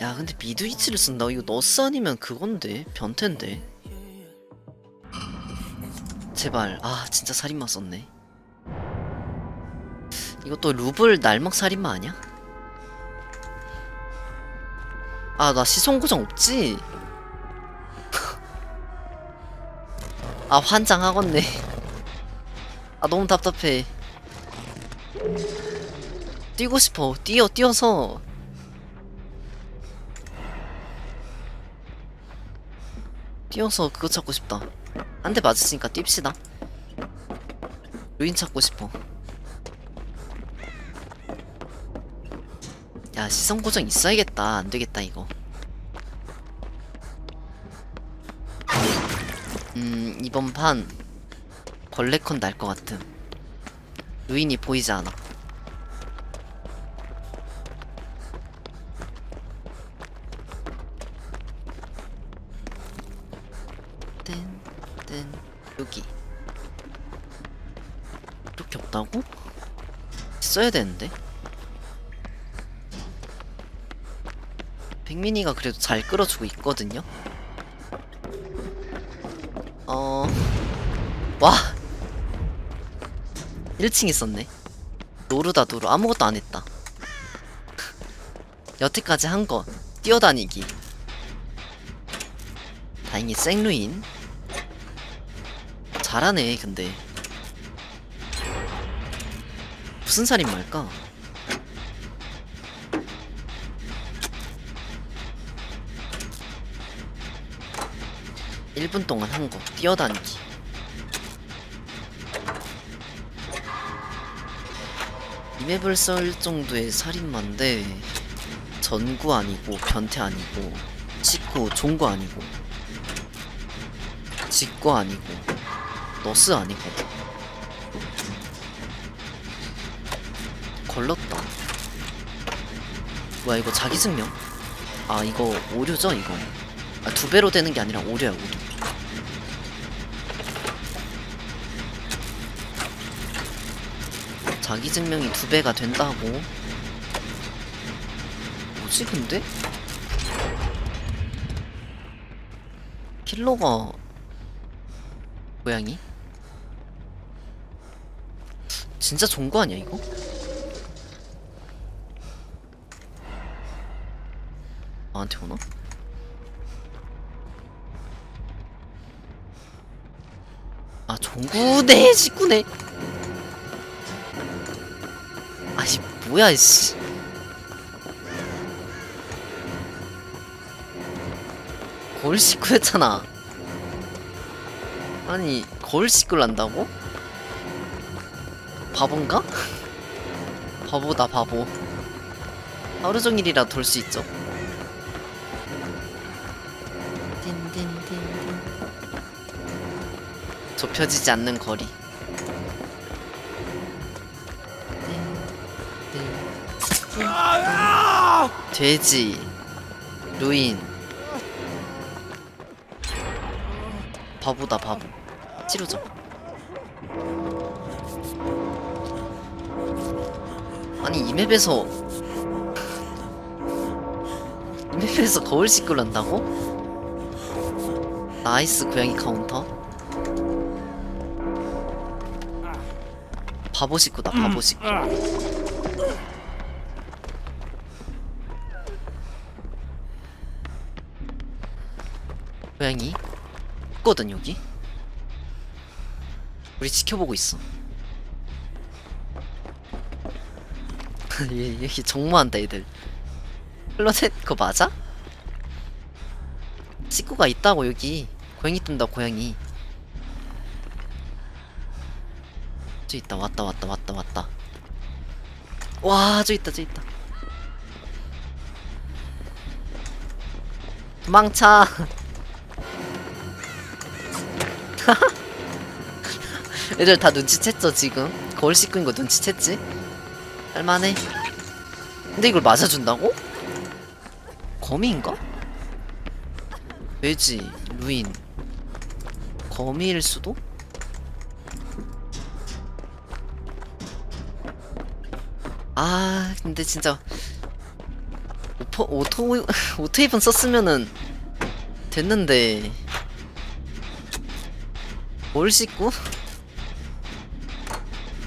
야 근데 미드 위치를 쓴다고 이거 너스 아니면 그건데? 변태인데? 제발. 아 진짜 살인마 썼네. 이것도 루블 날먹 살인마 아니야? 아 나 시선 고정 없지? 아 환장하겠네. 아 너무 답답해. 뛰고 싶어. 뛰어 뛰어서 뛰어서 그거 찾고 싶다. 한 대 맞았으니까 뜁시다. 루인 찾고 싶어. 야 시선 고정 있어야겠다. 안 되겠다 이거. 음 이번 판 걸레컨 날것 같음. 루인이 보이지 않아 땐땐 여기. 이렇게 없다고? 써야 되는데? 백민이가 그래도 잘 끌어주고 있거든요? 어... 와! 1층 있었네. 노루다 노루. 아무것도 안 했다. 여태까지 한 거. 뛰어다니기. 다행히 생루인 잘하네 근데. 무슨 살인말까? 일분 동안 한 거 뛰어다니기. 이 맵을 썰 정도의 살인마인데 전구 아니고 변태 아니고 식구 종구 아니고 직구 아니고 너스 아니고 걸렀다 뭐야 이거 자기 증명? 아 이거 오류죠 이거 아, 두 배로 되는 게 아니라 오류야 오류 자기 증명이 두 배가 된다고 뭐지 근데? 킬러가 고양이? 진짜 좋은 거 아니야 이거? 나한테 오나? 아 종구네 식구네 아씨 뭐야 씨 거울 식구였잖아 아니 거울 식구를 한다고? 바본가? 바보다 바보. 하루 종일이라 돌 수 있죠. 좁혀지지 않는 거리. 돼지. 루인. 바보다 바보. 찌르죠 아니 이 맵에서 이 맵에서 거울 씻고 한다고? 나이스 고양이 카운터. 바보 식구다 바보 식구. 고양이 있거든 여기? 우리 지켜보고 있어 얘, 얘 정모한다 얘들. 클로셋 그거 맞아? 식구가 있다고 여기. 고양이 뜬다 고양이. 저 있다 왔다 왔다 왔다 왔다. 와저 있다 저 있다. 도망쳐 애들 다 눈치챘죠 지금? 거울 씻고 있는 거 눈치챘지? 할만해 근데 이걸 맞아준다고? 거미인가? 돼지, 루인 거미일 수도? 아 근데 진짜 오토 오토 오토입은 썼으면은 됐는데 뭘 씻고?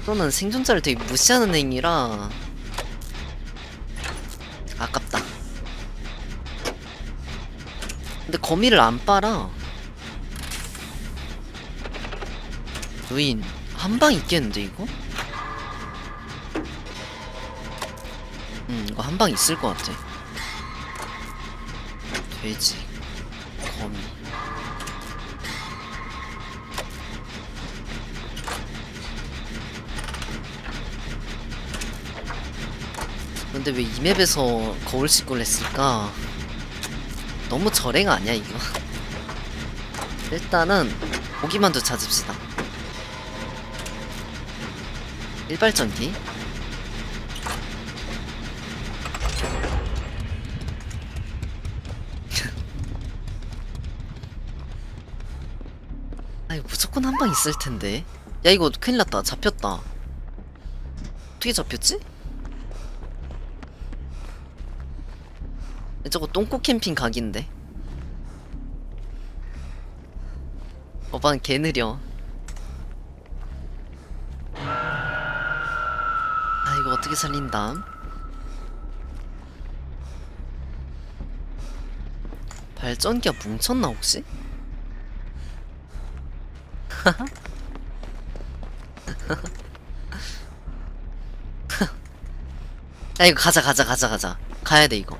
그거는 생존자를 되게 무시하는 행위라 아깝다. 근데 거미를 안 빨아. 루인 한 방 있겠는데 이거? 음 이거 한 방 있을 것 같아. 돼지, 거미. 근데 왜 이 맵에서 거울 씻고를 했을까? 너무 절행 아니야 이거? 일단은 고기만두 찾읍시다. 일발전기. 아 이거 무조건 한 방 있을 텐데. 야 이거 큰일 났다. 잡혔다. 어떻게 잡혔지? 저거 똥꼬 캠핑 각인데. 어반 개 느려. 아 이거 어떻게 살린다? 발전기가 뭉쳤나 혹시? 야 이거 가자 가자 가자 가자 가야 돼 이거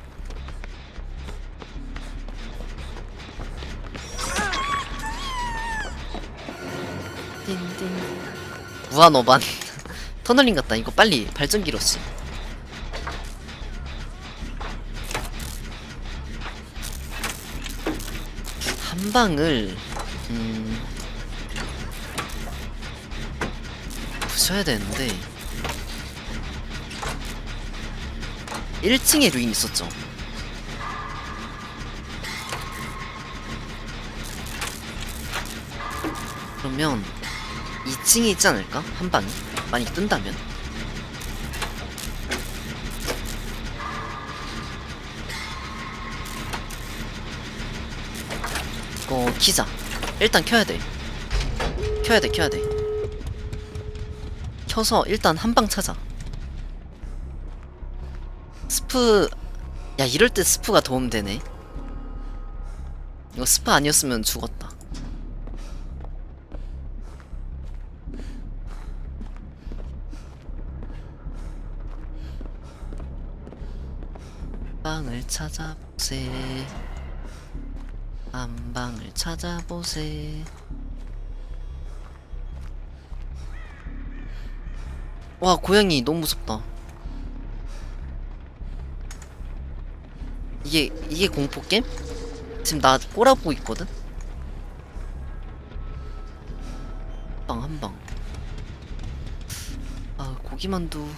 무한 어반. 터널링 같다. 이거 빨리 발전기로 씨한 방을 음 부셔야 되는데. 1층에 루인 있었죠. 그러면 2층에 있지 않을까? 한 방이 많이 뜬다면? 이거 키자. 일단 켜야 돼. 켜야 돼 켜야 돼. 켜서 일단 한 방 찾아. 스프 야 이럴 때 스프가 도움되네. 이거 스프 아니었으면 죽었다 방을 찾아보세 한 방을 찾아보세 와 고양이 너무 무섭다 이게 이게 공포 게임? 지금 나 꼬라보고 있거든. 방한 방. 아 고기만두.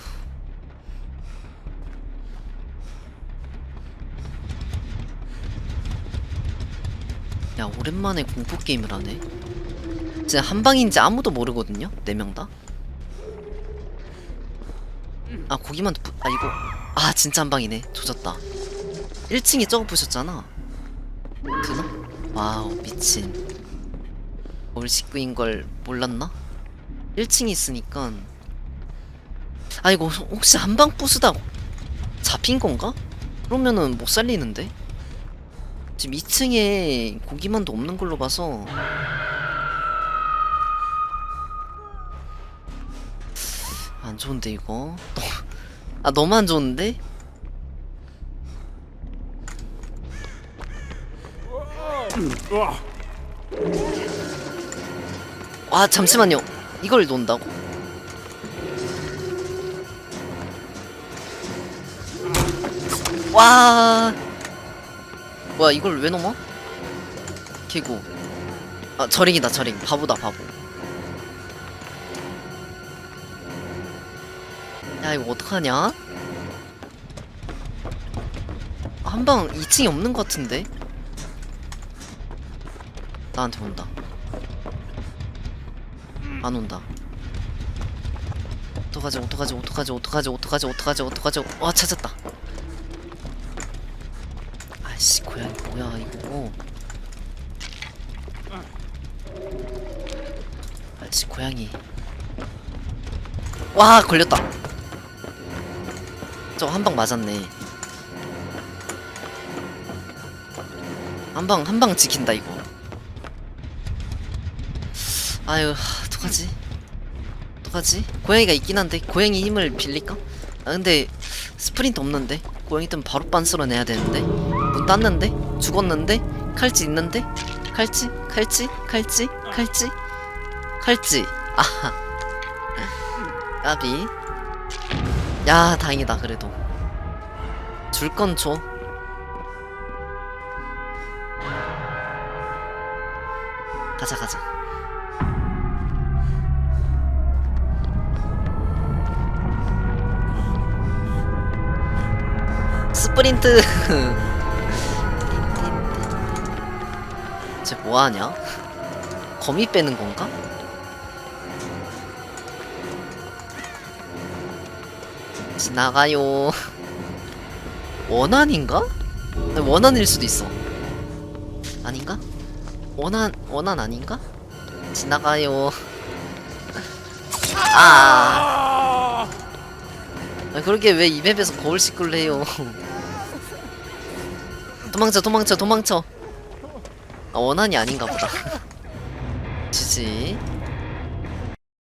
야 오랜만에 공포 게임을 하네. 진짜 한 방인지 아무도 모르거든요. 네 명 다. 아 고기만두. 부- 아 이거. 아 진짜 한 방이네. 조졌다. 1층에 저거 부셨잖아. 되나? 와우 미친. 올 식구인 걸 몰랐나? 1층에 있으니까. 아 이거 혹시 한방 부수다 잡힌 건가? 그러면은 못 살리는데. 지금 2층에 고기만도 없는 걸로 봐서. 안 좋은데 이거. 너, 아 너무 안 좋은데? 아 잠시만요 이걸 논다고? 와 뭐야 이걸 왜 넘어? 개구 아 저링이다 저링 바보다 바보 야 이거 어떡하냐? 한 방 2층이 없는 것 같은데? 나한테 온다. 안 온다. 어떡하지, 어떡하지, 어떡하지, 어떡하지, 어떡하지, 어떡하지, 어떡하지. 와, 찾았다. 아씨 고양이 뭐야 이거? 아씨 고양이. 와 걸렸다. 저 한 방 맞았네. 한 방 한 방 지킨다 이거. 아유 하, 어떡하지? 어떡하지? 고양이가 있긴 한데 고양이 힘을 빌릴까? 아 근데 스프린트 없는데? 고양이 때문에 바로 빤스러 내야 되는데 문 땄는데? 죽었는데? 칼찌 있는데? 칼찌 칼찌 칼찌 칼찌 칼찌 아하. 까비. 야 다행이다 그래도. 줄 건 줘. 가자 가자. 스프린트 뭐하냐? 거미 빼는 건가? 지나가요 원한인가? 아니, 원한일 수도 있어 아닌가? 원한 원한 아닌가? 지나가요 아 아, 그러게 왜 이 맵에서 거울 씻굴 해요 도망쳐 도망쳐 도망쳐 아 원한이 아닌가 보다. 지지